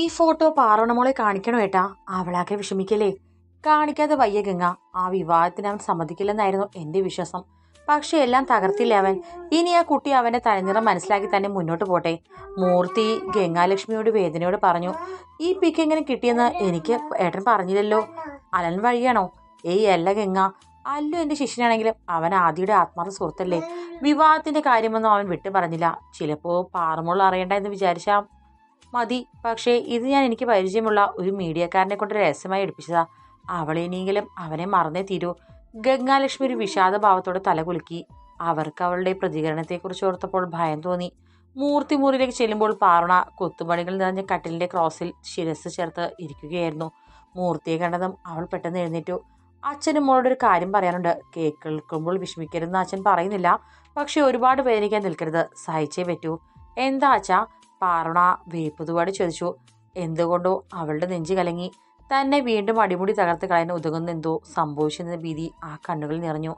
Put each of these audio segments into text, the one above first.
ഈ ഫോട്ടോ പാർവണമോളെ കാണിക്കണം ഏട്ടാ? അവളാകെ വിഷമിക്കല്ലേ? കാണിക്കാതെ വയ്യ ഗംഗ. ആ വിവാഹത്തിന് അവൻ സമ്മതിക്കില്ലെന്നായിരുന്നു എന്റെ വിശ്വാസം. പക്ഷെ എല്ലാം തകർത്തില്ല അവൻ? ഇനി ആ കുട്ടി അവന്റെ തലനിറം മനസ്സിലാക്കി തന്നെ മുന്നോട്ട് പോട്ടെ. മൂർത്തി ഗംഗാലക്ഷ്മിയോട് വേദനയോട് പറഞ്ഞു ഈ പിക്ക് എങ്ങനെ കിട്ടിയെന്ന് എനിക്ക് ഏട്ടൻ പറഞ്ഞില്ലല്ലോ. അലൻ വഴിയാണോ? ഏയ് അല്ല ഗംഗ. അല്ലു എന്റെ ശിഷ്യനാണെങ്കിലും അവൻ ആദിയുടെ ആത്മാർത്ഥ സുഹൃത്തല്ലേ. വിവാഹത്തിന്റെ കാര്യമൊന്നും അവൻ വിട്ടു പറഞ്ഞില്ല ചിലപ്പോൾ പാറമോൾ അറിയണ്ട എന്ന് വിചാരിച്ചാ മതി. പക്ഷേ ഇത് ഞാൻ എനിക്ക് പരിചയമുള്ള ഒരു മീഡിയക്കാരനെ കൊണ്ട് രഹസ്യമായി എടുപ്പിച്ചതാ. അവളിനിയെങ്കിലും അവനെ മറന്നേ തീരൂ. ഗംഗാലക്ഷ്മി ഒരു വിഷാദഭാവത്തോടെ തലകുലുക്കി അവർക്ക് അവളുടെ പ്രതികരണത്തെക്കുറിച്ച് ഓർത്തപ്പോൾ ഭയം തോന്നി. മൂർത്തി മുറിയിലേക്ക് ചെല്ലുമ്പോൾ പാർണ കൊത്തുപണികൾ നിറഞ്ഞ കട്ടിലിന്റെ ക്രോസിൽ ശിരസ് ചേർത്ത് ഇരിക്കുകയായിരുന്നു. മൂർത്തിയെ കണ്ടതും അവൾ പെട്ടെന്ന് എഴുന്നേറ്റു. അച്ഛനും മോളോട് ഒരു കാര്യം പറയാനുണ്ട്. കേൾക്കുമ്പോൾ വിഷമിക്കരുതെന്ന് അച്ഛൻ പറയുന്നില്ല. പക്ഷേ ഒരുപാട് വേദനിക്കാൻ നിൽക്കരുത്. സഹിച്ചേ പറ്റൂ. എന്താ അച്ഛാ? പാർണ വേപ്പുതുപാട് ചോദിച്ചു എന്തുകൊണ്ടോ അവളുടെ നെഞ്ചു കലങ്ങി. തന്നെ വീണ്ടും അടിമുടി തകർത്ത് കളയാൻ ഉതകുന്ന എന്തോ സംഭവിച്ചെന്ന ഭീതി ആ കണ്ണുകളിൽ നിറഞ്ഞു.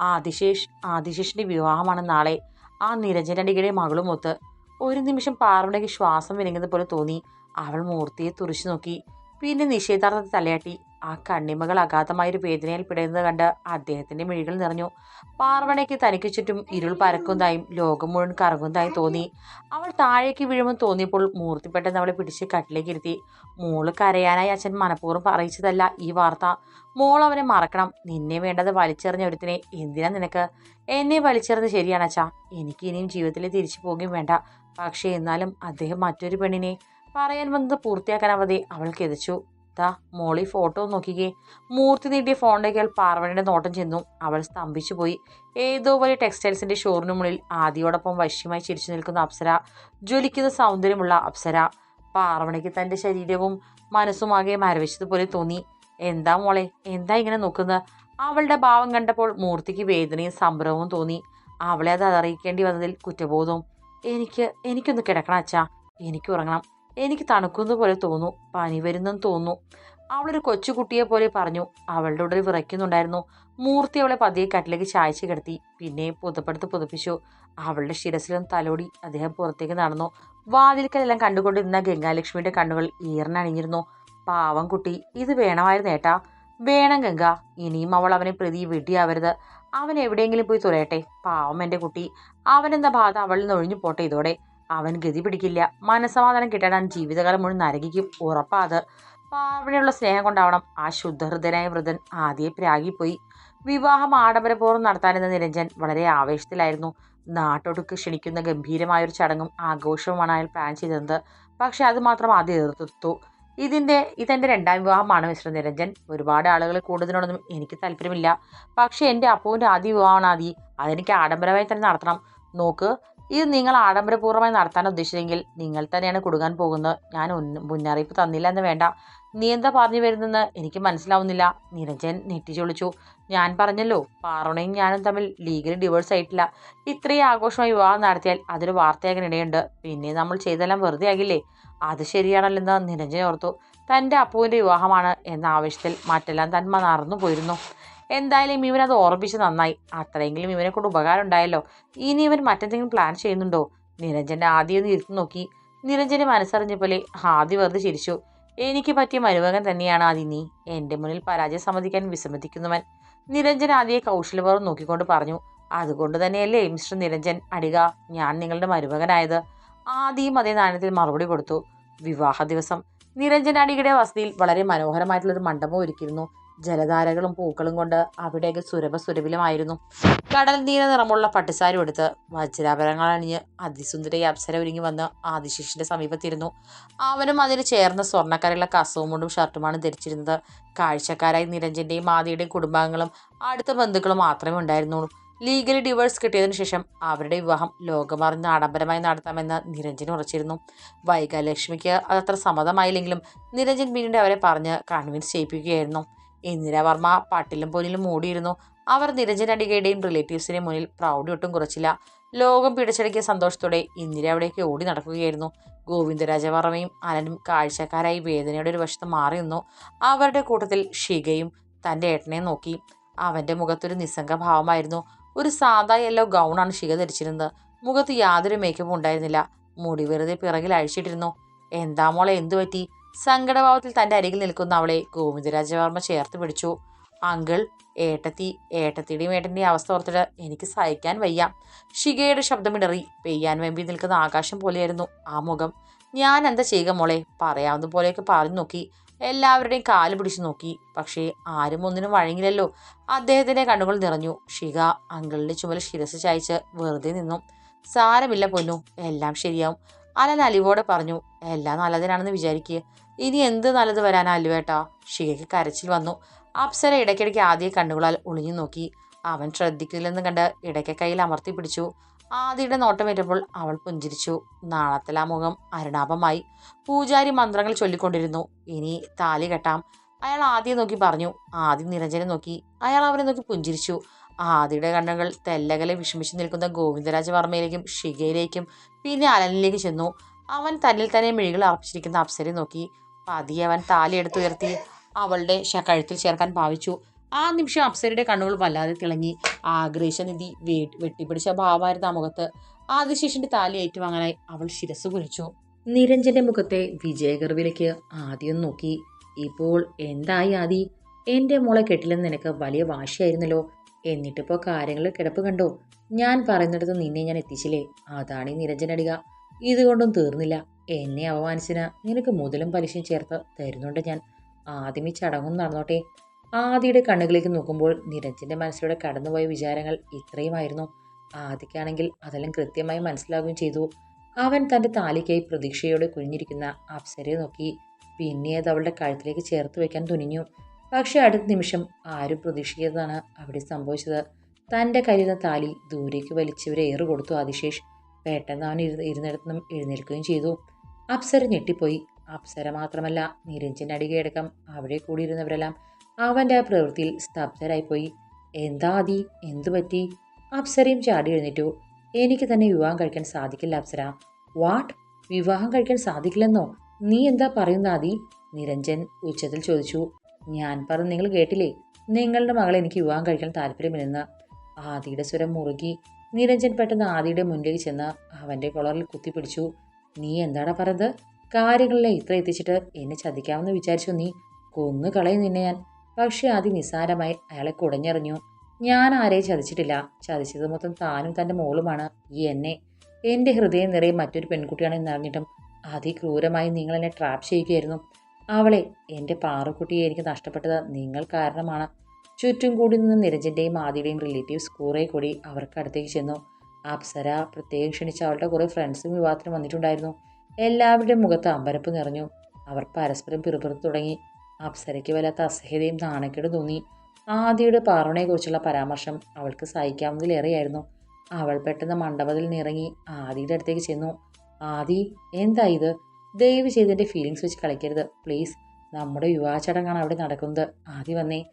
ആദിശേഷ് ആദിശേഷിന്റെ വിവാഹമാണ് നാളെ. ആ നിരഞ്ജനടികയുടെ മകളും ഒത്ത്. ഒരു നിമിഷം പാർവണയ്ക്ക് ശ്വാസം വിലങ്ങുന്നത് പോലെ തോന്നി. അവൾ മൂർത്തിയെ തുറിച്ചു നോക്കി. പിന്നെ നിഷേധാർത്ഥത്തെ തലയാട്ടി. ആ കണ്ണിമകൾ അഗാധമായൊരു വേദനയിൽ പിടയുന്നത് കണ്ട് അദ്ദേഹത്തിന്റെ മിഴികൾ നിറഞ്ഞു. പാർവണയ്ക്ക് തനിക്ക് ചുറ്റും ഇരുൾ പരക്കുന്നതായും ലോകം മുഴുവൻ കറങ്ങുന്നതായും തോന്നി. അവൾ താഴേക്ക് വീഴുമെന്ന് തോന്നിയപ്പോൾ മൂർത്തി പെട്ടെന്ന് അവളെ പിടിച്ച് കട്ടിലേക്ക് ഇരുത്തി. മോൾ കരയാനായി അച്ഛൻ മനഃപൂർവം അറിയിച്ചതല്ല ഈ വാർത്ത. മോൾ അവനെ മറക്കണം. നിന്നെ വേണ്ടത് വലിച്ചെറിഞ്ഞ ഒരുത്തിനെ. എന്തിനാ നിനക്ക്? എന്നെ വലിച്ചെറിഞ്ഞ് ശരിയാണ് അച്ഛാ. എനിക്ക് ഇനിയും ജീവിതത്തിൽ തിരിച്ചു പോകുകയും വേണ്ട. പക്ഷേ എന്നാലും അദ്ദേഹം മറ്റൊരു പെണ്ണിനെ പറയാൻ വന്നത് പൂർത്തിയാക്കാനാവാതെ അവൾ കിതച്ചു ദാ മോളി ഫോട്ടോ നോക്കിക്കേ. മൂർത്തി നീട്ടിയ ഫോണിലേക്കാൾ പാർവണിയുടെ നോട്ടം ചെന്നു. അവൾ സ്തംഭിച്ചു പോയി. ഏതോ വലിയ ടെക്സ്റ്റൈൽസിന്റെ ഷോറിന് മുന്നിൽ ആദിയോടൊപ്പം വശ്യമായി ചിരിച്ചു നിൽക്കുന്ന അപ്സര ജ്വലിക്കുന്ന സൗന്ദര്യമുള്ള അപ്സര. പാർവണിക്ക് തന്റെ ശരീരവും മനസ്സുമാകെ മരവിച്ചതുപോലെ തോന്നി. എന്താ മോളെ എന്താ ഇങ്ങനെ നോക്കുന്നത്? അവളുടെ ഭാവം കണ്ടപ്പോൾ മൂർത്തിക്ക് വേദനയും സംഭ്രമവും തോന്നി. അവളെ അത് അറിയിക്കേണ്ടി വന്നതിൽ കുറ്റബോധവും എനിക്ക് എനിക്കൊന്ന് കിടക്കണം അച്ഛാ. എനിക്ക് ഉറങ്ങണം. എനിക്ക് തണുക്കുന്ന പോലെ തോന്നു പനി വരുന്നെന്ന് തോന്നുന്നു. അവളൊരു കൊച്ചുകുട്ടിയെ പോലെ പറഞ്ഞു. അവളുടെ ഉടൽ വിറയ്ക്കുന്നുണ്ടായിരുന്നു. മൂർത്തി അവളെ പതിയെ കട്ടിലേക്ക് ചായച്ച് കിടത്തി. പിന്നെ പുതപ്പെടുത്ത് പുതപ്പിച്ചു. അവളുടെ ശിരസിലും തലോടി അദ്ദേഹം പുറത്തേക്ക് നടന്നു. വാതിൽക്കലെല്ലാം കണ്ടുകൊണ്ടിരുന്ന ഗംഗാലക്ഷ്മിയുടെ കണ്ണുകൾ ഈർന്നണിഞ്ഞിരുന്നു പാവം കുട്ടി ഇത് വേണമായിരുന്നു ഏട്ടാ. വേണം ഗംഗ. ഇനിയും അവൾ അവനെ പ്രതി വെട്ടിയാവരുത് അവൻ എവിടെയെങ്കിലും പോയി തുലയട്ടെ പാവം എന്റെ കുട്ടി. അവനെന്ന ബാധ? അവളിൽ നിന്ന് ഒഴിഞ്ഞു പോട്ടെ ഇതോടെ. അവൻ ഗതി പിടിക്കില്ല. മനസമാധാനം കിട്ടാൻ ജീവിതകാലം മുഴുവൻ നരകിക്കും. ഉറപ്പാത് പാവനെയുള്ള സ്നേഹം കൊണ്ടാവണം. ആ ശുദ്ധഹൃദയനായ വൃതൻ ആദ്യം പ്രാഗിപ്പോയി. വിവാഹം ആഡംബരപൂർവം നടത്താനെന്ന നിരഞ്ജൻ വളരെ ആവേശത്തിലായിരുന്നു. നാട്ടൊടുക്ക് ക്ഷണിക്കുന്ന ഗംഭീരമായൊരു ചടങ്ങും ആഘോഷവുമാണ് അയാൾ പ്ലാൻ ചെയ്തത്. പക്ഷെ അത് മാത്രം ആദ്യം എതിർത്തു. ഇതിന്റെ ഇതെന്റെ രണ്ടാം വിവാഹമാണ് മിസ്റ്റർ നിരഞ്ജൻ. ഒരുപാട് ആളുകൾ കൂടുന്നതിനോടൊന്നും എനിക്ക് താല്പര്യമില്ല. പക്ഷേ എന്റെ അപ്പുവിന്റെ ആദ്യ വിവാഹമാണ് ആദ്യം അതെനിക്ക് ആഡംബരമായി തന്നെ നടത്തണം. നോക്ക് ഇത് നിങ്ങൾ ആഡംബരപൂർവമായി നടത്താൻ ഉദ്ദേശിച്ചെങ്കിൽ നിങ്ങൾ തന്നെയാണ് കുടുങ്ങാൻ പോകുന്നത്. ഞാൻ മുന്നറിയിപ്പ് തന്നില്ല എന്ന് വേണ്ട. നീ എന്താ പറഞ്ഞു വരുന്നെന്ന് എനിക്ക് മനസ്സിലാവുന്നില്ല. നിരഞ്ജൻ നെറ്റിച്ചൊളിച്ചു ഞാൻ പറഞ്ഞല്ലോ പാറോണയും ഞാനും തമ്മിൽ ലീഗലി ഡിവോഴ്സ് ആയിട്ടില്ല. ഇത്രയും ആഘോഷമായി വിവാഹം നടത്തിയാൽ അതൊരു വാർത്തയാകാൻ ഇടയുണ്ട്. പിന്നെ നമ്മൾ ചെയ്തെല്ലാം വെറുതെ ആകില്ലേ? അത് ശരിയാണല്ലെന്ന് നിരഞ്ജൻ ഓർത്തു. തന്റെ അപ്പുവിന്റെ വിവാഹമാണ് എന്ന ആവശ്യത്തിൽ മറ്റെല്ലാം താൻ മറന്നു പോയിരുന്നു. എന്തായാലും ഇവൻ അത് ഓർമ്മിച്ച് നന്നായി. അത്രയെങ്കിലും ഇവനെ കൊണ്ട് ഉപകാരം ഉണ്ടായല്ലോ ഇനി ഇവൻ മറ്റെന്തെങ്കിലും പ്ലാൻ ചെയ്യുന്നുണ്ടോ? നിരഞ്ജന്റെ ആദ്യം ഒന്ന് ഇരുത്തി നോക്കി. നിരഞ്ജന് മനസ്സറിഞ്ഞ പോലെ ആദ്യ വെറുതെ ചിരിച്ചു. എനിക്ക് പറ്റിയ മരുമകൻ തന്നെയാണ് ആദി നീ എന്റെ മുന്നിൽ പരാജയം സമ്മതിക്കാൻ വിസമ്മതിക്കുന്നവൻ. നിരഞ്ജൻ ആദിയെ കൗശലപൂർവം നോക്കിക്കൊണ്ട് പറഞ്ഞു. അതുകൊണ്ട് തന്നെയല്ലേ മിസ്റ്റർ നിരഞ്ജൻ? അടിക ഞാൻ നിങ്ങളുടെ മരുമകനായത്. ആദ്യം അതേ നാണയത്തിൽ മറുപടി കൊടുത്തു. വിവാഹ ദിവസം. നിരഞ്ജൻ അടികയുടെ വസതിയിൽ വളരെ മനോഹരമായിട്ടുള്ളൊരു മണ്ഡപം ഒരുക്കിയിരുന്നു. ജലധാരകളും പൂക്കളും കൊണ്ട് അവിടെയൊക്കെ സുരഭ സുരഭിലമായിരുന്നു. കടൽ നീല നിറമുള്ള പട്ടുസാരി എടുത്ത് വജ്രാഭരണങ്ങൾ അണിഞ്ഞ് അതിസുന്ദരി അപ്സര ഒരുങ്ങി വന്ന് ആദിശേഷിന്റെ സമീപത്തിരുന്നു. അവനും അതിന് ചേർന്ന സ്വർണക്കരയുള്ള കസവും മുണ്ടും ഷർട്ടുമാണ് ധരിച്ചിരുന്നത്. കാഴ്ചക്കാരായി നിരഞ്ജന്റെയും ആദിയുടെയും കുടുംബാംഗങ്ങളും അടുത്ത ബന്ധുക്കളും മാത്രമേ ഉണ്ടായിരുന്നുള്ളൂ. ലീഗലി ഡിവോഴ്സ് കിട്ടിയതിനു ശേഷം അവരുടെ വിവാഹം ലോകമറിഞ്ഞ് ആഡംബരമായി നടത്താമെന്ന് നിരഞ്ജൻ ഉറച്ചിരുന്നു. വൈകാലക്ഷ്മിക്ക് അതത്ര സമ്മതമായില്ലെങ്കിലും നിരഞ്ജൻ പിന്നീട് അവരെ പറഞ്ഞ് കൺവിൻസ് ചെയ്യിപ്പിക്കുകയായിരുന്നു. ഇന്ദിരാവർമ്മ പട്ടിലും പൊന്നിലും മൂടിയിരുന്നു. അവർ നിരഞ്ജൻ അടികയുടെയും റിലേറ്റീവ്സിന്റെ മുന്നിൽ പ്രൗഢി ഒട്ടും കുറച്ചില്ല. ലോകം പിടിച്ചടക്കിയ സന്തോഷത്തോടെ ഇന്ദിര അവിടേക്ക് ഓടി നടക്കുകയായിരുന്നു. ഗോവിന്ദരാജവർമ്മയും അനനും കാഴ്ചക്കാരായി വേദനയുടെ ഒരു വശത്ത് മാറി നിന്നു. അവരുടെ കൂട്ടത്തിൽ ഷികയും തന്റെ ഏട്ടനെ നോക്കി. അവന്റെ മുഖത്തൊരു നിസ്സംഗ ഭാവമായിരുന്നു. ഒരു സാധാ യെല്ലോ ഗൗണാണ് ഷിക ധരിച്ചിരുന്നത്. മുഖത്ത് യാതൊരു മേക്കപ്പും ഉണ്ടായിരുന്നില്ല. മുടി വെറുതെ പിറകിൽ അഴിച്ചിട്ടിരുന്നു. എന്താ മോളെ എന്തു പറ്റി സങ്കടഭാവത്തിൽ തന്റെ അരികിൽ നിൽക്കുന്ന അവളെ ഗോവിന്ദരാജവർമ്മ ചേർത്ത് പിടിച്ചു. അങ്കിൾ ഏട്ടത്തി ഏട്ടത്തിയുടെയും ഏട്ടന്റെയും അവസ്ഥ ഓർത്തിട്ട് എനിക്ക് സഹിക്കാൻ വയ്യ. ഷികയുടെ ശബ്ദമിടറി പെയ്യാൻ വെമ്പി നിൽക്കുന്ന ആകാശം പോലെയായിരുന്നു ആ മുഖം. ഞാൻ എന്താ ചെയ്യുക മോളെ? പറയാവുന്ന പോലെയൊക്കെ പറഞ്ഞു നോക്കി. എല്ലാവരുടെയും കാൽ പിടിച്ചു നോക്കി. പക്ഷേ ആരും ഒന്നിനും വഴങ്ങില്ലല്ലോ. അദ്ദേഹത്തിന്റെ കണ്ണുകൾ നിറഞ്ഞു. ഷിക അങ്കിളിന്റെ ചുമൽ ശിരസ് ചായച്ച് വെറുതെ നിന്നു. സാരമില്ല പൊന്നു എല്ലാം ശരിയാവും. അലൻ അലിവോടെ പറഞ്ഞു എല്ലാം നല്ലതിനാണെന്ന് വിചാരിക്കുക ഇനി എന്ത് നല്ലത് വരാനാ അല്ലുവേട്ടാ? ഷികയ്ക്ക് കരച്ചിൽ വന്നു. അപ്സര ഇടയ്ക്കിടയ്ക്ക് ആദ്യ കണ്ണുകളാൽ ഒളിഞ്ഞു നോക്കി. അവൻ ശ്രദ്ധിക്കില്ലെന്ന് കണ്ട് ഇടയ്ക്ക് കയ്യിൽ അമർത്തി പിടിച്ചു. ആദിയുടെ നോട്ടമേറ്റപ്പോൾ അവൾ പുഞ്ചിരിച്ചു. നാളത്തിൽ മുഖം അരുണാപമായി. പൂജാരി മന്ത്രങ്ങൾ ചൊല്ലിക്കൊണ്ടിരുന്നു. ഇനി താലി കെട്ടാം. അയാൾ ആദ്യം നോക്കി പറഞ്ഞു. ആദ്യം നിരഞ്ജനെ നോക്കി. അയാൾ അവരെ നോക്കി പുഞ്ചിരിച്ചു. ആദിയുടെ കണ്ണുകൾ തെല്ലകലെ വിഷമിച്ചു നിൽക്കുന്ന ഗോവിന്ദരാജ വർമ്മയിലേക്കും ഷിഗയിലേക്കും പിന്നെ അലനിലേക്ക് ചെന്നു. അവൻ തന്നിൽ തന്നെ മിഴികൾ അർപ്പിച്ചിരിക്കുന്ന അപ്സരെ നോക്കി. പതിയെ അവൻ താലി എടുത്തുയർത്തി അവളുടെ കഴുത്തിൽ ചേർക്കാൻ ഭാവിച്ചു. ആ നിമിഷം അപ്സരയുടെ കണ്ണുകൾ വല്ലാതെ തിളങ്ങി. ആഗ്രഹിച്ചനിധി വേ വെട്ടിപ്പിടിച്ച ഭാവമായിരുന്നു ആ മുഖത്ത്. ആദിശേഷന്റെ താലി ഏറ്റുവാങ്ങാനായി അവൾ ശിരസ് കുനിച്ചു. നിരഞ്ജന്റെ മുഖത്തെ വിജയഗർവിലേക്ക് ആദ്യം നോക്കി. ഇപ്പോൾ എന്തായി ആദി? എന്റെ മോളെ കെട്ടില്ലെന്ന് നിനക്ക് വലിയ വാശിയായിരുന്നല്ലോ. എന്നിട്ടിപ്പോൾ കാര്യങ്ങൾ കിടപ്പ് കണ്ടോ? ഞാൻ പറയുന്നിടത്ത് നിന്നെ ഞാൻ എത്തിച്ചില്ലേ? അതാണ് ഈ നിരഞ്ജനടിക. ഇതുകൊണ്ടും തീർന്നില്ല. എന്നെ അവമാനിച്ചിന് നിനക്ക് മുതലും പലിശയും ചേർത്ത് തരുന്നുണ്ട് ഞാൻ. ആദ്യം ഈ ചടങ്ങും നടന്നോട്ടെ. ആദിയുടെ കണ്ണുകളിലേക്ക് നോക്കുമ്പോൾ നിരഞ്ജന്റെ മനസ്സിലൂടെ കടന്നുപോയ വിചാരങ്ങൾ ഇത്രയുമായിരുന്നു. ആദിക്കാണെങ്കിൽ അതെല്ലാം കൃത്യമായി മനസ്സിലാവുകയും ചെയ്തു. അവൻ തന്റെ താലിക്കായി പ്രതീക്ഷയോടെ കുഞ്ഞിരിക്കുന്ന അപ്സരയെ നോക്കി. പിന്നെ അത് അവളുടെ കഴുത്തിലേക്ക് ചേർത്ത് വെക്കാൻ തുനിഞ്ഞു. പക്ഷേ അടുത്ത നിമിഷം ആരും പ്രതീക്ഷിക്കാത്തതാണ് അവിടെ സംഭവിച്ചത്. തന്റെ കയ്യിലിരുന്ന താലി ദൂരേക്ക് വലിച്ചവരെ ഏറ് കൊടുത്തു ആദിശേഷ് പെട്ടെന്ന് അവൻ ഇരുന്ന് ഇരുന്നിടത്തുനിന്നും എഴുന്നേൽക്കുകയും ചെയ്തു. അപ്സര ഞെട്ടിപ്പോയി. അപ്സര മാത്രമല്ല നിരഞ്ജൻ അടികയടക്കം അവിടെ കൂടിയിരുന്നവരെല്ലാം അവന്റെ പ്രവൃത്തിയിൽ സ്തബ്ധരായിപ്പോയി. എന്താ ആദി? എന്തു പറ്റി? അപ്സരയും ചാടി എഴുന്നേറ്റു. എനിക്ക് തന്നെ വിവാഹം കഴിക്കാൻ സാധിക്കില്ല അപ്സര. വാട്ട് വിവാഹം കഴിക്കാൻ സാധിക്കില്ലെന്നോ? നീ എന്താ പറയുന്ന ആദി? നിരഞ്ജൻ ഉച്ചത്തിൽ ചോദിച്ചു. ഞാൻ പറഞ്ഞു നിങ്ങൾ കേട്ടില്ലേ? നിങ്ങളുടെ മകളെ എനിക്ക് വിവാഹം കഴിക്കാൻ താല്പര്യമില്ലെന്ന്. ആദിയുടെ സ്വരം മുറുകി. നിരഞ്ജൻ പെട്ടെന്ന് ആദിയുടെ മുന്നിലേക്ക് ചെന്ന് അവന്റെ കൊളറിൽ കുത്തിപ്പിടിച്ചു. നീ എന്താടാ പറഞ്ഞത്? കാര്യങ്ങളിലെ ഇത്ര എത്തിച്ചിട്ട് എന്നെ ചതിക്കാമെന്ന് വിചാരിച്ചു നീ കൊന്നു കളയും നിന്നെ ഞാൻ. പക്ഷേ അതി നിസ്സാരമായി അയാളെ കുടഞ്ഞെറിഞ്ഞു. ഞാൻ ആരെയും ചതിച്ചിട്ടില്ല. ചതിച്ചത് മൊത്തം താനും തന്റെ മോളുമാണ് ഈ എന്നെ. എന്റെ ഹൃദയം നിറയെ മറ്റൊരു പെൺകുട്ടിയാണ് എന്നറിഞ്ഞിട്ടും അതിക്രൂരമായി നിങ്ങൾ എന്നെ ട്രാപ്പ് ചെയ്യുകയായിരുന്നു. അവളെ എന്റെ പാറുക്കുട്ടിയെ എനിക്ക് നഷ്ടപ്പെട്ടത് നിങ്ങൾ കാരണമാണ്. ചുറ്റും കൂടി നിന്ന് നിരഞ്ജന്റെയും ആദിയുടെയും റിലേറ്റീവ്സ് കുറേ കൂടി അവർക്ക് അടുത്തേക്ക് ചെന്നു. അപ്സര പ്രത്യേകം ക്ഷണിച്ച അവളുടെ കുറേ ഫ്രണ്ട്സും വിവാഹത്തിന് വന്നിട്ടുണ്ടായിരുന്നു. എല്ലാവരുടെയും മുഖത്ത് അമ്പരപ്പ് നിറഞ്ഞു. അവർ പരസ്പരം പിറുപിറുത്തു തുടങ്ങി. അപ്സരയ്ക്ക് വല്ലാത്ത അസഹ്യതയും നാണക്കേട് തോന്നി. ആദിയുടെ പാറുണയെക്കുറിച്ചുള്ള പരാമർശം അവൾക്ക് സഹിക്കാവുന്നതിലേറെയായിരുന്നു. അവൾ പെട്ടെന്ന് മണ്ഡപത്തിൽ നിറങ്ങി ആദിയുടെ അടുത്തേക്ക് ചെന്നു. ആദി എന്താ ഇത്? ദയവ് ചെയ്ത് എന്റെ ഫീലിങ്സ് വെച്ച് കളിക്കരുത്. പ്ലീസ് നമ്മുടെ വിവാഹ ചടങ്ങാണ് അവിടെ നടക്കുന്നത്. ആദി വന്നേ.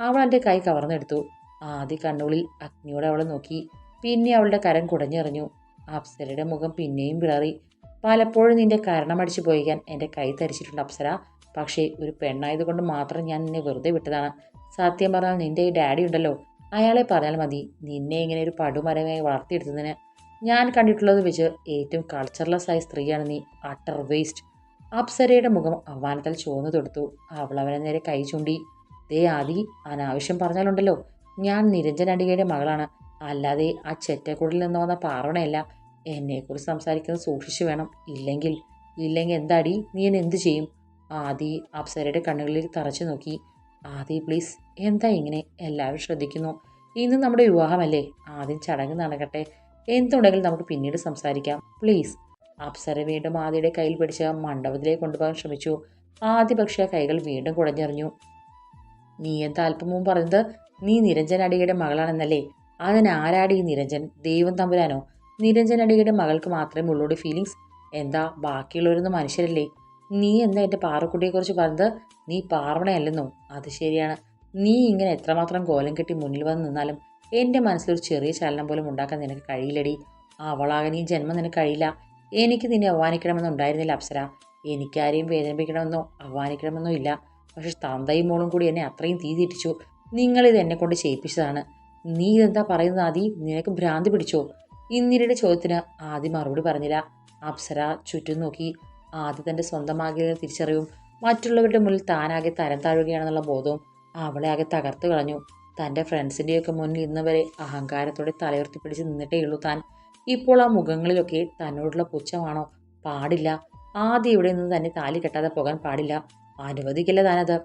അവൾ എന്റെ കൈ കവർന്നെടുത്തു. ആദി കണ്ണുകളിൽ അഗ്നിയോടെ അവളെ നോക്കി. പിന്നെ അവളുടെ കരം കുടഞ്ഞെറിഞ്ഞു. അപ്സരയുടെ മുഖം പിന്നെയും വിളറി. പലപ്പോഴും നിന്റെ കരണമടിച്ചു പോയിക്കാൻ എന്റെ കൈ തരിച്ചിട്ടുണ്ട് അപ്സര പക്ഷേ ഒരു പെണ്ണായതുകൊണ്ട് മാത്രം ഞാൻ നിന്നെ വെറുതെ വിട്ടതാണ്. സത്യം പറഞ്ഞാൽ നിന്റെ ഈ ഡാഡി ഉണ്ടല്ലോ. അയാളെ പറഞ്ഞാൽ മതി. നിന്നെ ഇങ്ങനെ ഒരു പടുമരമായി വളർത്തിയെടുത്തതിന്. ഞാൻ കണ്ടിട്ടുള്ളത് വെച്ച് ഏറ്റവും കൾച്ചർലെസ് ആയ സ്ത്രീയാണ് നീ. അട്ടർ വേസ്റ്റ് അപ്സരയുടെ മുഖം അവമാനത്താൽ ചുവന്നു തൊടുത്തു. അവൾ അവനെ നേരെ കൈ ചൂണ്ടി. ദേ ആദി അനാവശ്യം പറഞ്ഞാലുണ്ടല്ലോ. ഞാൻ നിരഞ്ജൻ അടികയുടെ മകളാണ്. അല്ലാതെ ആ ചെറ്റക്കുടിൽ നിന്ന് വന്ന പാറണയല്ല എന്നെക്കുറിച്ച് സംസാരിക്കുന്നത് സൂക്ഷിച്ചു വേണം. ഇല്ലെങ്കിൽ ഇല്ലെങ്കിൽ എന്താടി? നീ എന്നെ എന്ത് ചെയ്യും? ആദി അപ്സരയുടെ കണ്ണുകളിൽ തറച്ചു നോക്കി. ആദി പ്ലീസ് എന്താ ഇങ്ങനെ? എല്ലാവരും ശ്രദ്ധിക്കുന്നു. ഇന്ന് നമ്മുടെ വിവാഹമല്ലേ? ആദ്യം ചടങ്ങ് നടക്കട്ടെ. എന്തുണ്ടെങ്കിലും നമുക്ക് പിന്നീട് സംസാരിക്കാം. പ്ലീസ് അപ്സര വീണ്ടും ആദിയുടെ കയ്യിൽ പിടിച്ച് മണ്ഡപത്തിലേക്ക് കൊണ്ടുപോകാൻ ശ്രമിച്ചു. ആദ്യ പക്ഷേ കൈകൾ വീണ്ടും കുടഞ്ഞെറിഞ്ഞു. നീ എന്താ അല്പം മുമ്പ് പറഞ്ഞത്? നീ നിരഞ്ജൻ അടികയുടെ മകളാണെന്നല്ലേ? അതിനാരാടി ഈ നിരഞ്ജൻ? ദൈവം തമ്പുരാനോ? നിരഞ്ജൻ അടിയുടെ മകൾക്ക് മാത്രമേ ഉള്ളൂടെ ഫീലിങ്സ് എന്താ ബാക്കിയുള്ളവരൊന്നും മനുഷ്യരല്ലേ? നീ എന്താ എന്റെ പാറക്കുട്ടിയെക്കുറിച്ച് പറഞ്ഞത്? നീ പാർവണയല്ലെന്നോ അത് ശരിയാണ്. നീ ഇങ്ങനെ എത്രമാത്രം കോലം കെട്ടി മുന്നിൽ വന്ന് നിന്നാലും എന്റെ മനസ്സിലൊരു ചെറിയ ചലനം പോലും ഉണ്ടാക്കാൻ നിനക്ക് കഴിയില്ലടി. അവളാകാൻ ഈ ജന്മം നിനക്ക് കഴിയില്ല. എനിക്ക് നിന്നെ അവമാനിക്കണമെന്നുണ്ടായിരുന്നില്ല അപ്സര. എനിക്കാരെയും വേദനിപ്പിക്കണമെന്നോ അവമാനിക്കണമെന്നോ ഇല്ല. പക്ഷെ തന്തയും മോളും കൂടി എന്നെ അത്രയും തീ തിരിച്ചു നിങ്ങളിത് എന്നെ കൊണ്ട് ചെയ്യിപ്പിച്ചതാണ്. നീ ഇതെന്താ പറയുന്നത് ആദി? നിനക്ക് ഭ്രാന്തി പിടിച്ചോ? ഇന്ദിരയുടെ ചോദ്യത്തിന് ആദി മറുപടി പറഞ്ഞില്ല. അപ്സര ചുറ്റും നോക്കി. ആദ്യ തന്റെ സ്വന്തമാകിയ തിരിച്ചറിവും മറ്റുള്ളവരുടെ മുന്നിൽ താനാകെ തരം താഴുകയാണെന്നുള്ള ബോധവും അവളെ ആകെ തകർത്തു കളഞ്ഞു. തന്റെ ഫ്രണ്ട്സിന്റെയൊക്കെ മുന്നിൽ ഇന്ന് വരെ അഹങ്കാരത്തോടെ തലയുർത്തി പിടിച്ച് നിന്നിട്ടേ ഉള്ളൂ താൻ. ഇപ്പോൾ ആ മുഖങ്ങളിലൊക്കെ തന്നോടുള്ള പുച്ഛമാണോ? പാടില്ല. ആദ്യം ഇവിടെ നിന്ന് തന്നെ താലി കെട്ടാതെ പോകാൻ പാടില്ല. അനുവദിക്കില്ല താനത്.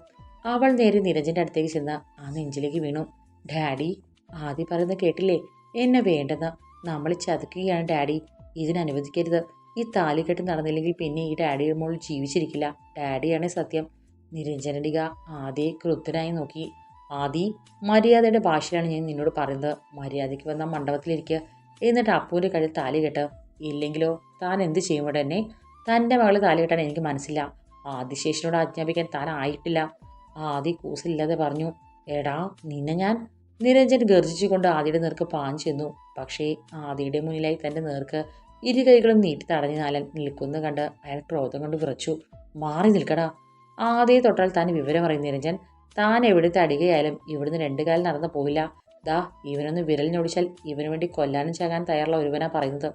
അവൾ നേരെ നിരഞ്ജന്റെ അടുത്തേക്ക് ചെന്ന് ആ നെഞ്ചിലേക്ക് വീണു. ഡാഡി ആദ്യം പറയുന്നത് കേട്ടില്ലേ? എന്നെ വേണ്ടെന്ന്. നമ്മൾ ചതുക്കുകയാണ് ഡാഡി. ഇതിനനുവദിക്കരുത്. ഈ താലികെട്ട് നടന്നില്ലെങ്കിൽ പിന്നെ ഈ ഡാഡിയുടെ മോൾ ജീവിച്ചിരിക്കില്ല. ഡാഡിയാണ് സത്യം. നിരഞ്ജനടിക ആദ്യ ക്രുദ്ധനായി നോക്കി. ആദി മര്യാദയുടെ ഭാഷയിലാണ് ഞാൻ നിന്നോട് പറയുന്നത്. മര്യാദയ്ക്ക് വന്ന മണ്ഡപത്തിലിരിക്കുക എന്നിട്ട് അപ്പൂന്റെ കയ്യിൽ താലി കെട്ട് ഇല്ലെങ്കിലോ? താൻ എന്ത് ചെയ്യുമ്പോൾ തന്നെ തന്റെ മകളെ താലി കെട്ടാൻ എനിക്ക് മനസ്സില്ല. ആദിശേഷനോട് ആജ്ഞാപിക്കാൻ താൻ ആയിട്ടില്ല. ആദി കൂസില്ലാതെ പറഞ്ഞു. എടാ നിന്നെ ഞാൻ നിരഞ്ജൻ ഗർജിച്ചുകൊണ്ട് ആദിയുടെ നേർക്ക് പാഞ്ഞു ചെന്നു. പക്ഷേ ആദിയുടെ മുന്നിലായി തന്റെ നേർക്ക് ഇരു കൈകളും നീട്ടി തടഞ്ഞു നാലൻ നിൽക്കുന്ന കണ്ട് അയാൾ ക്രോധം കൊണ്ട് വിറച്ചു. മാറി നിൽക്കടാ. ആദ്യം തൊട്ടാൽ താൻ വിവരം അറിയും നിരഞ്ജൻ. താൻ എവിടെ തടികയായാലും ഇവിടുന്ന് രണ്ടു കാലം നടന്നു പോവില്ല. ദാ ഇവനൊന്ന് വിരൽ ഞൊടിച്ചാൽ ഇവന് വേണ്ടി കൊല്ലാനും ചാകാൻ തയ്യാറുള്ള ഒരുവനാ പറയുന്നത്.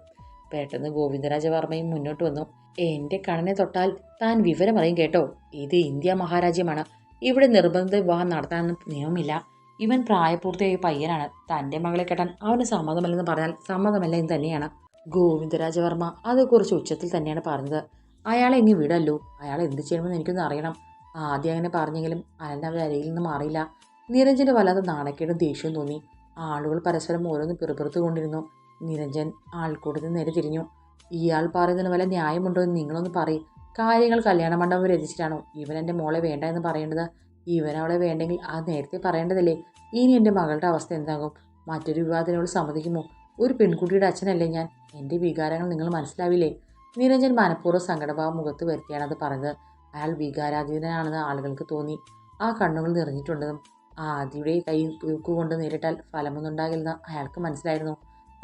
പെട്ടെന്ന് ഗോവിന്ദരാജ വർമ്മയും മുന്നോട്ട് വന്നു. എന്റെ കണ്ണനെ തൊട്ടാൽ താൻ വിവരം അറിയും കേട്ടോ. ഇത് ഇന്ത്യ മഹാരാജ്യമാണ്. ഇവിടെ നിർബന്ധ വിവാഹം നടത്താനൊന്നും നിയമമില്ല. ഇവൻ പ്രായപൂർത്തിയായ പയ്യനാണ്. തന്റെ മകളെ കെട്ടാൻ അവന് സമ്മതമല്ലെന്ന് പറഞ്ഞാൽ സമ്മതമല്ല എന്ന് തന്നെയാണ്. ഗോവിന്ദരാജവർമ്മ അതേക്കുറിച്ച് ഉച്ചത്തിൽ തന്നെയാണ് പറഞ്ഞത്. അയാളെ ഇനി വിടല്ലോ. അയാൾ എന്ത് ചെയ്യണമെന്ന് എനിക്കൊന്ന് അറിയണം. ആദ്യം അങ്ങനെ പറഞ്ഞെങ്കിലും അയാളുടെ അവരുടെ അരയിൽ നിന്ന് മാറിയില്ല. നിരഞ്ജന് വല്ലാതെ നാണക്കേടും ദേഷ്യവും തോന്നി. ആളുകൾ പരസ്പരം ഓരോന്ന് പിറുപിറുത്തു കൊണ്ടിരുന്നു നിരഞ്ജൻ ആൾക്കൂട്ടത്തിൽ നേരെ തിരിഞ്ഞു. ഇയാൾ പറയുന്നതിന് വല്ല ന്യായമുണ്ടോ എന്ന് നിങ്ങളൊന്ന് പറയും. കാര്യങ്ങൾ കല്യാണ മണ്ഡപം രചിച്ചിട്ടാണോ? ഇവൻ എന്റെ മോളെ വേണ്ട എന്ന് പറയേണ്ടത് ഇവൻ അവളെ വേണ്ടെങ്കിൽ ആ നേരത്തെ പറയേണ്ടതല്ലേ? ഇനി എന്റെ മകളുടെ അവസ്ഥ എന്താകും? മറ്റൊരു വിവാഹത്തിനോട് സമ്മതിക്കുമോ? ഒരു പെൺകുട്ടിയുടെ അച്ഛനല്ലേ ഞാൻ? എന്റെ വികാരങ്ങൾ നിങ്ങൾ മനസ്സിലാവില്ലേ? നിരഞ്ജൻ മനഃപൂർവം സങ്കടഭാവം മുഖത്ത് വരുത്തിയാണ് അത് പറഞ്ഞത്. അയാൾ വികാരാധീനനാണെന്ന് ആളുകൾക്ക് തോന്നി. ആ കണ്ണുകൾ നിറഞ്ഞിട്ടുണ്ടെന്നും ആ ആദിയുടെ കൈ തൂക്കുകൊണ്ട് നേരിട്ടാൽ ഫലമൊന്നുണ്ടാകില്ലെന്ന് അയാൾക്ക് മനസ്സിലായിരുന്നു.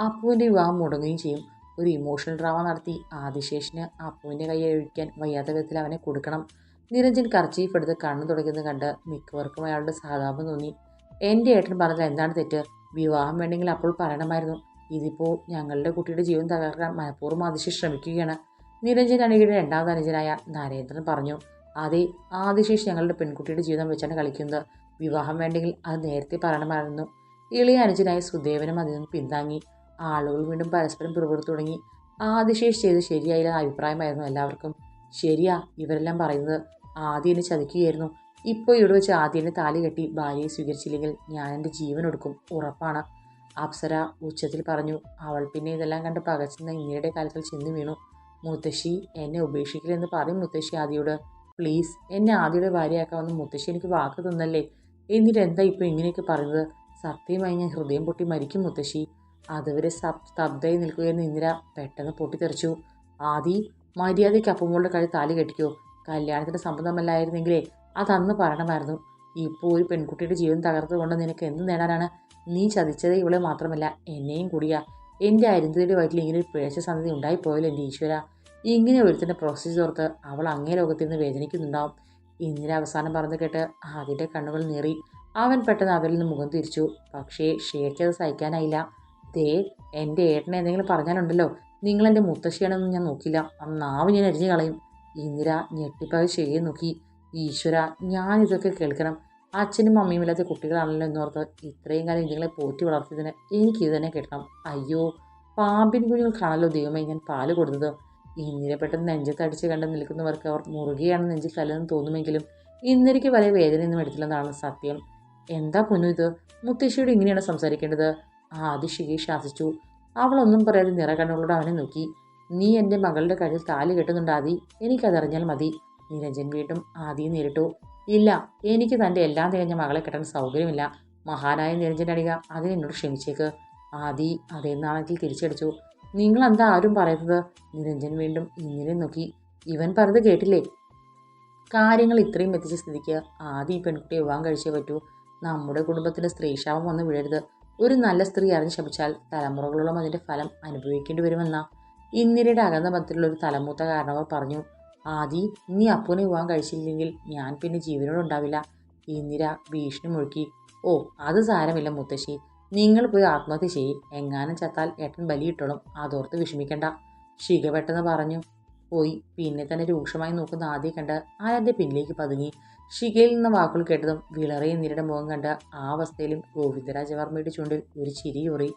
അപ്പുവിന്റെ വിവാഹം മുടങ്ങുകയും ചെയ്യും. ഒരു ഇമോഷണൽ ഡ്രാമ നടത്തി. ആദിശേഷന് അപ്പുവിന്റെ കൈ ഒഴിക്കാൻ വയ്യാത്ത വിധത്തിൽ അവനെ കൊടുക്കണം. നിരഞ്ജൻ കർച്ചീഫ് എടുത്ത് കണ്ണു തുടങ്ങുന്നത് കണ്ട് മിക്കവർക്കും അയാളുടെ സഹതാപം തോന്നി. എന്റെ ഏട്ടൻ പറഞ്ഞാൽ എന്താണ് തെറ്റ്? വിവാഹം വേണമെങ്കിൽ അപ്പോൾ പറയണമായിരുന്നു. ഇതിപ്പോൾ ഞങ്ങളുടെ കുട്ടിയുടെ ജീവൻ തകർക്കാൻ മനഃപൂർവം ആദിശി ശ്രമിക്കുകയാണ്. നിരഞ്ജൻ അണിയുടെ രണ്ടാമത് അനുജനായ നരേന്ദ്രൻ പറഞ്ഞു അതെ ആദിശേഷ് ഞങ്ങളുടെ പെൺകുട്ടിയുടെ ജീവിതം വെച്ചാണ് കളിക്കുന്നത്. വിവാഹം വേണ്ടെങ്കിൽ അത് നേരത്തെ പറയണമായിരുന്നു. ഇളയ അനുജനായ സുദേവനും അതിൽ നിന്ന് പിന്താങ്ങി. ആളുകൾ വീണ്ടും പരസ്പരം പിറുപെടുത്തു തുടങ്ങി. ആദിശേഷ് ചെയ്ത് ശരിയായില്ല അഭിപ്രായമായിരുന്നു എല്ലാവർക്കും. ശരിയാ ഇവരെല്ലാം പറയുന്നത്. ആദ്യം ചതിക്കുകയായിരുന്നു. ഇപ്പോൾ ഇവിടെ വെച്ച് ആദ്യനെ താലി കെട്ടി ഭാര്യയെ സ്വീകരിച്ചില്ലെങ്കിൽ ഞാൻ എന്റെ ജീവൻ എടുക്കും ഉറപ്പാണ്. അപ്സര ഉച്ചത്തിൽ പറഞ്ഞു അവൾ പിന്നെ ഇതെല്ലാം കണ്ട് പകച്ചുന്ന ഇങ്ങയുടെ കാലത്തിൽ ചെന്ന് വീണു. മുത്തശ്ശി എന്നെ ഉപേക്ഷിക്കില്ലെന്ന് പറയും മുത്തശ്ശി ആദിയോട്. പ്ലീസ് എന്നെ ആദിയുടെ ഭാര്യയാക്കാമെന്ന് മുത്തശ്ശി എനിക്ക് വാക്ക് തന്നല്ലേ? എന്നിട്ട് എന്താ ഇപ്പോൾ ഇങ്ങനെയൊക്കെ പറയുന്നത്? സത്യമായി ഞാൻ ഹൃദയം പൊട്ടി മരിക്കും മുത്തശ്ശി. അതുവരെ സബ് സ്തബ്ധയായി നിൽക്കുകയെന്ന് ഇന്ദിര. പെട്ടെന്ന് പൊട്ടിത്തെറിച്ചു. ആദി മര്യാദയ്ക്ക് അപ്പുമോളുടെ കഴി താലി കെട്ടിക്കോ. കല്യാണത്തിന് സമ്മതമല്ലായിരുന്നെങ്കിലേ അതന്ന് പറയണമായിരുന്നു. ഇപ്പോൾ ഒരു പെൺകുട്ടിയുടെ ജീവൻ തകർത്തുകൊണ്ട് നിനക്ക് എന്ത് നേടാനാണ്? നീ ചതിച്ചത് ഇവളെ മാത്രമല്ല എന്നെയും കൂടിയാ. എന്റെ അരുന്ധതിയുടെ വയറ്റിൽ ഇങ്ങനെ ഒരു പിഴച്ച സന്ധി ഉണ്ടായിപ്പോയല്ലോ എന്റെ ഈശ്വര. ഇങ്ങനെ ഒരുത്തിന്റെ പ്രോസസ്സ് ഓർത്ത് അവൾ അങ്ങേ ലോകത്തിൽ നിന്ന് വേദനിക്കുന്നുണ്ടാവും. ഇന്ദിര അവസാനം പറഞ്ഞു കേട്ട് അതിന്റെ കണ്ണുകൾ നേറി. അവൻ പെട്ടെന്ന് അവരിൽ നിന്ന് മുഖം തിരിച്ചു. പക്ഷേ ഷേക്ക് സഹിക്കാനായില്ല. ദേ എന്റെ ഏട്ടനെ എന്തെങ്കിലും പറഞ്ഞാലുണ്ടല്ലോ. നിങ്ങൾ എന്റെ മുത്തശ്ശിയാണെന്ന് ഞാൻ നോക്കില്ല. ആ നാവ് ഞാൻ അരിഞ്ഞു കളയും. ഇന്ദിര ഞെട്ടിപ്പായി ചെയ്യാൻ നോക്കി. ഈശ്വര ഞാനിതൊക്കെ കേൾക്കണം. അച്ഛനും അമ്മയും ഇല്ലാത്ത കുട്ടികളാണല്ലോ എന്നോർത്ത് ഇത്രയും കാലം ഇതുങ്ങളെ പോറ്റി വളർത്തിയതിന് എനിക്ക് ഇത് തന്നെ കേൾക്കണം. അയ്യോ പാമ്പിൻ കുഞ്ഞുങ്ങൾക്കാണല്ലോ ദൈവമേ ഞാൻ പാൽ കൊടുത്തത്? ഇന്ദിര പെട്ടെന്ന് നെഞ്ചത്തടിച്ച് കണ്ട് നിൽക്കുന്നവർക്ക് അവർ മുറുകയാണ് നെഞ്ചിൽ തല്ലെന്ന് തോന്നുമെങ്കിലും ഇന്ദിരയ്ക്ക് വലിയ വേദനയൊന്നും എടുത്തില്ലെന്നാണ് സത്യം. എന്താ പൊന്നു ഇത്? മുത്തശ്ശിയോട് ഇങ്ങനെയാണ് സംസാരിക്കേണ്ടത്? ആദ്യ ശികി ശാസിച്ചു. അവളൊന്നും പറയാതെ നിറകണ്ണുകളോട് അവനെ നോക്കി. നീ എന്റെ മകളുടെ കഴുത്തിൽ താലി കെട്ടുന്നുണ്ട് ആദി. എനിക്കതറിഞ്ഞാൽ മതി. നിരഞ്ജൻ വീണ്ടും ആദിയെ നേരിട്ടു. ഇല്ല എനിക്ക് തന്റെ എല്ലാം തികഞ്ഞ മകളെ കെട്ടാൻ സൗകര്യമില്ല. മഹാനായ നിരഞ്ജൻ അടിക അതിന് എന്നോട് ക്ഷമിച്ചേക്ക്. ആദി അതേ നാണത്തിൽ തിരിച്ചടിച്ചു. നിങ്ങളെന്താ ആരും പറയുന്നത് നിരഞ്ജൻ വീണ്ടും ഇങ്ങനെ നോക്കി. ഇവൻ പറഞ്ഞത് കേട്ടില്ലേ? കാര്യങ്ങൾ ഇത്രയും എത്തിച്ച സ്ഥിതിക്ക് ആദി ഈ പെൺകുട്ടിയെ വിവാഹം കഴിച്ചേ പറ്റൂ. നമ്മുടെ കുടുംബത്തിന് സ്ത്രീശാപം വന്ന് വിഴരുത് ഒരു നല്ല സ്ത്രീ അറിഞ്ഞ് ശപിച്ചാൽ തലമുറകളോളം അതിന്റെ ഫലം അനുഭവിക്കേണ്ടി വരുമെന്ന. ഇന്ദിരയുടെ അകന്ന ബന്ധത്തിലുള്ള ഒരു തലമൂത്ത കാരണവർ പറഞ്ഞു ആദി നീ അപ്പുവിനെ വിവാഹം കഴിച്ചില്ലെങ്കിൽ ഞാൻ പിന്നെ ജീവനോട് ഉണ്ടാവില്ല. ഇന്ദിര ഭീഷണി മുഴുക്കി ഓ അത് സാരമില്ല മുത്തശ്ശി. നിങ്ങൾ പോയി ആത്മഹത്യ ചെയ്യും. എങ്ങാനും ചത്താൽ ഏട്ടൻ ബലിയിട്ടോളും. അതോർത്ത് വിഷമിക്കണ്ട. ശിഖ പെട്ടെന്ന് പറഞ്ഞു പോയി. പിന്നെ തന്നെ രൂക്ഷമായി നോക്കുന്ന ആദ്യം കണ്ട് ആരന്റെ പിന്നിലേക്ക് പതുങ്ങി. ഷികയിൽ നിന്ന് വാക്കുകൾ കേട്ടതും വിളറിയ നിരയുടെ മുഖം കണ്ട് ആ അവസ്ഥയിലും ഗോവിന്ദരാജവർമ്മയുടെ ചുണ്ടിൽ ഒരു ചിരിയുറി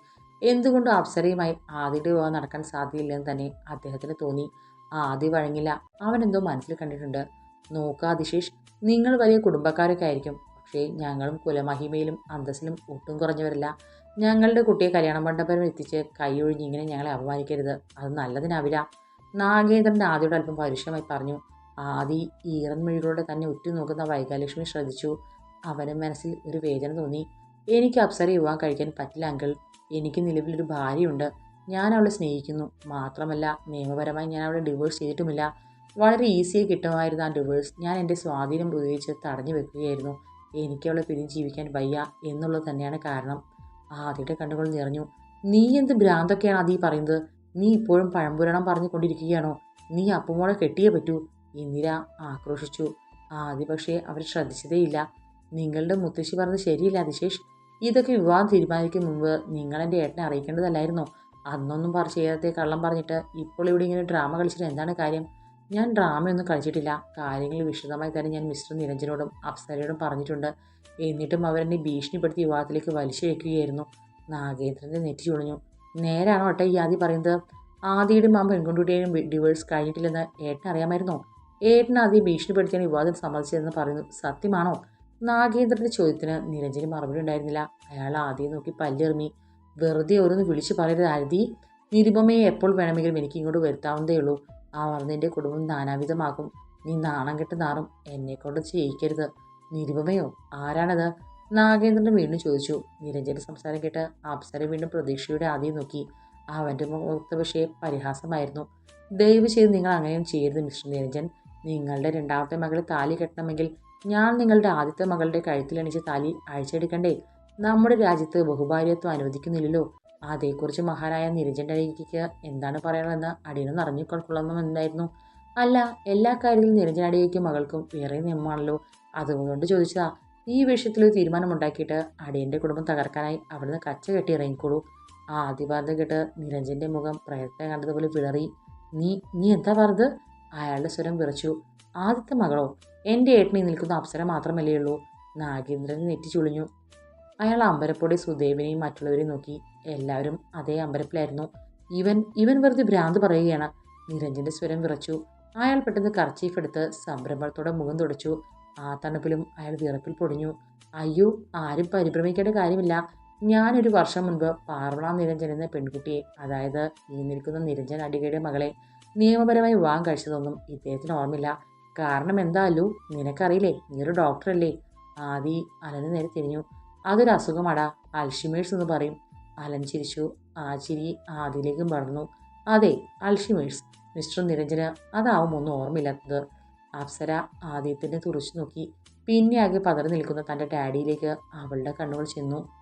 എന്തുകൊണ്ടും അപ്സരയുമായി ആദ്യയുടെ വിവാഹം നടക്കാൻ സാധ്യതയില്ലെന്ന് തന്നെ അദ്ദേഹത്തിന് തോന്നി. ആദ്യ വഴങ്ങില്ല. അവൻ എന്തോ മനസ്സിൽ കണ്ടിട്ടുണ്ട്. നോക്കുക അതിശേഷ് നിങ്ങൾ വലിയ കുടുംബക്കാരൊക്കെ ആയിരിക്കും. പക്ഷേ ഞങ്ങളും കുലമഹിമയിലും അന്തസ്സിലും ഒട്ടും കുറഞ്ഞവരല്ല. ഞങ്ങളുടെ കുട്ടിയെ കല്യാണ മണ്ഡപം എത്തിച്ച് കൈയൊഴിഞ്ഞ് ഇങ്ങനെ ഞങ്ങളെ അപമാനിക്കരുത്. അത് നല്ലതിനാവില്ല. നാഗേന്ദ്രൻ ആദിയോട് അല്പം പരുഷമായി പറഞ്ഞു. ആദി ഈറൻമിഴികളോടെ തന്നെ ഉറ്റുനോക്കുന്ന വൈകാലക്ഷ്മി ശ്രദ്ധിച്ചു. അവന് മനസ്സിൽ ഒരു വേദന തോന്നി. എനിക്ക് അപ്സര വിവാഹം കഴിക്കാൻ പറ്റില്ല അങ്കിൾ. എനിക്ക് നിലവിലൊരു ഭാര്യയുണ്ട്. ഞാൻ അവളെ സ്നേഹിക്കുന്നു. മാത്രമല്ല നിയമപരമായി ഞാൻ അവളെ ഡിവോഴ്സ് ചെയ്തിട്ടുമില്ല. വളരെ ഈസിയായി കിട്ടുമായിരുന്നു ആ ഡിവോഴ്സ് ഞാൻ എന്റെ സ്വാധീനം ഉപയോഗിച്ച് തടഞ്ഞു വെക്കുകയായിരുന്നു. എനിക്ക് അവളെ പിരിഞ്ഞ് ജീവിക്കാൻ വയ്യ എന്നുള്ളത് തന്നെയാണ് കാരണം. ആദ്യയുടെ കണ്ണുകൾ നിറഞ്ഞു. നീ എന്ത് ഭ്രാന്തൊക്കെയാണ് അതീ പറയുന്നത്? നീ ഇപ്പോഴും പഴംപുരാണം പറഞ്ഞുകൊണ്ടിരിക്കുകയാണോ? നീ അപ്പുമോളെ കെട്ടിയേ പറ്റൂ. ഇന്ദിര ആക്രോശിച്ചു. ആദ്യ പക്ഷേ അവർ ശ്രദ്ധിച്ചതേയില്ല. നിങ്ങളുടെ മുത്തശ്ശി പറഞ്ഞത് ശരിയില്ല അതിശേഷ്? ഇതൊക്കെ വിവാഹം തീരുമാനിക്കും മുമ്പ് നിങ്ങൾ എന്റെ ഏട്ടനെ അറിയിക്കേണ്ടതല്ലായിരുന്നോ? അന്നൊന്നും പറ ചെയ്യാതെ കള്ളം പറഞ്ഞിട്ട് ഇപ്പോൾ ഇവിടെ ഇങ്ങനെ ഡ്രാമ കളിച്ചിട്ട് എന്താണ് കാര്യം? ഞാൻ ഡ്രാമയൊന്നും കളിച്ചിട്ടില്ല. കാര്യങ്ങൾ വിശദമായി തന്നെ ഞാൻ മിസ്റ്റർ നിരഞ്ജനോടും അപ്സരയോടും പറഞ്ഞിട്ടുണ്ട്. എന്നിട്ടും അവരെന്നെ ഭീഷണിപ്പെടുത്തി വിവാഹത്തിലേക്ക് വലിച്ചു വയ്ക്കുകയായിരുന്നു നാഗേന്ദ്രന്റെ നെറ്റി ചുളിഞ്ഞു. നേരാണോ ഏട്ടാ ഈ ആദ്യം പറയുന്നത്? ആദ്യയുടെയും ആ പെൺകുട്ടിയുടെയും ഡിവോഴ്സ് കഴിഞ്ഞിട്ടില്ലെന്ന് ഏട്ടൻ അറിയാമായിരുന്നോ ഏട്ടൻ ആദ്യം ഭീഷണിപ്പെടുത്തിയാണ് വിവാദം സമ്മതിച്ചതെന്ന് പറയുന്നു സത്യമാണോ? നാഗേന്ദ്രന്റെ ചോദ്യത്തിന് നിരഞ്ജന് മറുപടി ഉണ്ടായിരുന്നില്ല. അയാൾ ആദ്യം നോക്കി പല്ലെറിഞ്ഞി വെറുതെ ഓരോന്ന് വിളിച്ചു പറയരുത് അരുതി നിരുപമയെ എപ്പോൾ വേണമെങ്കിലും എനിക്ക് ഇങ്ങോട്ട് വരുത്താവുന്നതേ ഉള്ളൂ. ആ നിന്റെ കുടുംബം നാനാവിധമാക്കും. നീ നാണം കെട്ട് നാറും എന്നെക്കൊണ്ട് ചെയ്യിക്കരുത്. നിരുപമയോ? ആരാണത്? നാഗേന്ദ്രൻ വീണ്ടും ചോദിച്ചു. നിരഞ്ജന്റെ സംസാരം കേട്ട് അപ്സര വീണ്ടും പ്രതീക്ഷയുടെ ആദ്യം നോക്കി. അവന്റെ മുഖത്ത് പക്ഷേ പരിഹാസമായിരുന്നു. ദയവ് ചെയ്ത് നിങ്ങൾ അങ്ങനെയും ചെയ്യരുത് മിസ്റ്റർ നിരഞ്ജൻ. നിങ്ങളുടെ രണ്ടാമത്തെ മകൾ താലി കെട്ടണമെങ്കിൽ ഞാൻ നിങ്ങളുടെ ആദ്യത്തെ മകളുടെ കഴുത്തിലണിച്ച് തലി അഴിച്ചെടുക്കണ്ടേ? നമ്മുടെ രാജ്യത്ത് ബഹുഭാര്യത്വം അനുവദിക്കുന്നില്ലല്ലോ. അതേക്കുറിച്ച് മഹാനായ നിരഞ്ജന്റെ അടിക്ക് എന്താണ് പറയണമെന്ന് അടിയനൊന്ന് അറിഞ്ഞുകൊള്ളണമെന്നായിരുന്നു അല്ല എല്ലാ കാര്യത്തിലും നിരഞ്ജൻ മകൾക്കും വേറെ നിയമമാണല്ലോ. അതുകൊണ്ട് ചോദിച്ചതാ ഈ വിഷയത്തിൽ ഒരു തീരുമാനമുണ്ടാക്കിയിട്ട് അടിയന്റെ കുടുംബം തകർക്കാനായി അവിടുന്ന് കച്ച കെട്ടി ഇറങ്ങിക്കോളൂ. ആ ആദ്യപാദം കേട്ട് നിരഞ്ജന്റെ മുഖം പ്രയത്നം കണ്ടതുപോലെ വിളറി. നീ നീ എന്താ പറഞ്ഞത്? അയാളുടെ സ്വരം വിറച്ചു. ആദ്യത്തെ മകളോ? എന്റെ ഏട്ടനി നിൽക്കുന്ന അപ്സര മാത്രമല്ലേ ഉള്ളൂ. നാഗേന്ദ്രൻ നെറ്റി ചുളിഞ്ഞു. അയാൾ അമ്പരപ്പോടെ സുദേവിനെയും മറ്റുള്ളവരെയും നോക്കി. എല്ലാവരും അതേ അമ്പരപ്പിലായിരുന്നു. ഇവൻ ഇവൻ വെറുതെ ഭ്രാന്ത് പറയുകയാണ്. നിരഞ്ജന്റെ സ്വരം വിറച്ചു. അയാൾ പെട്ടെന്ന് കർച്ചീഫ് എടുത്ത് സംരംഭത്തോടെ മുഖം തുടച്ചു. ആ തണുപ്പിലും അയാൾ വിറപ്പിൽ പൊടിഞ്ഞു. അയ്യോ ആരും പരിഭ്രമിക്കേണ്ട കാര്യമില്ല. ഞാനൊരു വർഷം മുൻപ് പാർവണ നിരഞ്ജൻ എന്ന പെൺകുട്ടിയെ അതായത് ഈ നിൽക്കുന്ന നിരഞ്ജൻ അടികയുടെ മകളെ നിയമപരമായി വിവാഹം കഴിച്ചതൊന്നും ഇദ്ദേഹത്തിന് ഓർമ്മയില്ല. കാരണം എന്തായാലും നിനക്കറിയില്ലേ നീ ഒരു ഡോക്ടറല്ലേ. ആദി അലന് നേരെ തിരിഞ്ഞു. അതൊരു അസുഖമാടാ അൽഷിമേഴ്സ് എന്ന് പറയും. അലൻ ചിരിച്ചു. ആ ചിരി ആദിയിലേക്കും പടർന്നു. അതെ അൽഷിമേഴ്സ്. മിസ്റ്റർ നിരഞ്ജന് അതാവും ഒന്നും ഓർമ്മയില്ലാത്തത്. അപ്സര ആദ്യത്തിനെ തുറച്ചു നോക്കി. പിന്നെ ആകെ പതറി നിൽക്കുന്ന തന്റെ ഡാഡിയിലേക്ക് അവളുടെ കണ്ണുകൾ ചെന്നു.